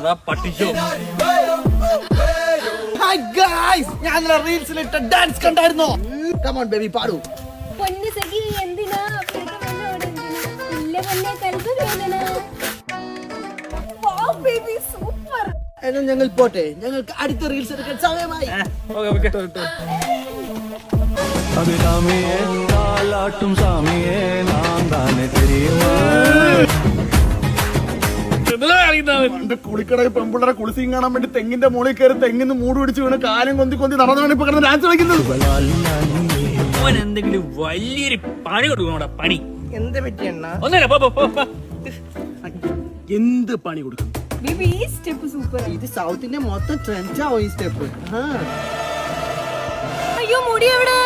അതാ പട്ടിച്ചോ hi guys ഞാൻ റീൽസിലിട്ട ഡാൻസ് കണ്ടായിരുന്നോ? കമോൺ ബേബി പാടൂ. പൊന്നു സഖി എന്തിനാ ബേബി സൂപ്പർ എന്നാൽ ഞങ്ങൾ പോട്ടെ. ഞങ്ങൾക്ക് അടുത്ത റീൽസ് എടുക്കാൻ സമയമായി. Okay okay. அது കുളിക്കടയിൽ പെമ്പിള്ളറെ കുളിസിയും കാണാൻ വേണ്ടി തെങ്ങിന്റെ മുകളിൽ കയറി തെങ്ങിന്ന് മൂട് പിടിച്ച് വീണ് കാലം കൊന്തി കൊന്തി നടന്നാണ് ഇപ്പൊ കിടന്ന് ഡാൻസ് കളിക്കുന്നത്. അവൻ എന്തെങ്കിലും വലിയൊരു പണി കൊടുക്കണോടാ പണി. എന്ത് പറ്റിയെണ്ണ ഒന്നല്ല പോ പോ, പോ പോ. എന്ത് പണി കൊടുക്കും? ബേബി ഈ സ്റ്റെപ്പ് സൂപ്പർ ഇത് സൗത്തിന്റെ മൊത്തം ട്രെൻഡാവും ഈ സ്റ്റെപ്പ്. അയ്യോ മുടി എവിടെ?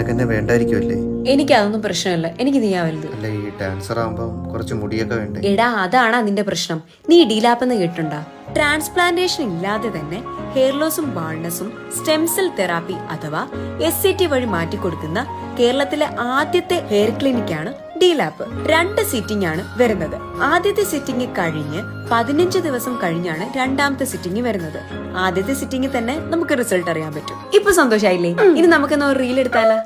നിനക്കെന്നെ വേണ്ടായിരിക്കുമല്ലേ എനിക്കതൊന്നും പ്രശ്നമല്ല. എനിക്ക് നീയാ വലുത്. അല്ല ഈ ഡാൻസർ ആവുമ്പം കുറച്ച് മുടിയൊക്കെ വേണ്ടേ? എടാ അതാണ് നിന്റെ പ്രശ്നം. നീ ഡീലാപ്പെന്ന് കേട്ടുണ്ടാ ട്രാൻസ്പ്ലാന്റേഷൻ ഇല്ലാതെ തന്നെ ഹെയർ ലോസും ബാൾനെസും സ്റ്റെം സെൽ തെറാപ്പി അഥവാ എസ് സി ടി വഴി മാറ്റിക്കൊടുക്കുന്ന കേരളത്തിലെ ആദ്യത്തെ ഹെയർ ക്ലിനിക്കാണ് ഡീലാപ്പ് രണ്ട് സിറ്റിംഗ് ആണ് വരുന്നത്. ആദ്യത്തെ സിറ്റിംഗ് കഴിഞ്ഞ് പതിനഞ്ച് ദിവസം കഴിഞ്ഞാണ് രണ്ടാമത്തെ സിറ്റിംഗ് വരുന്നത്. ആദ്യത്തെ സിറ്റിംഗ് തന്നെ നമുക്ക് റിസൾട്ട് അറിയാൻ പറ്റും. ഇപ്പൊ സന്തോഷായില്ലേ? ഇനി നമുക്ക് റീൽ എടുത്താലോ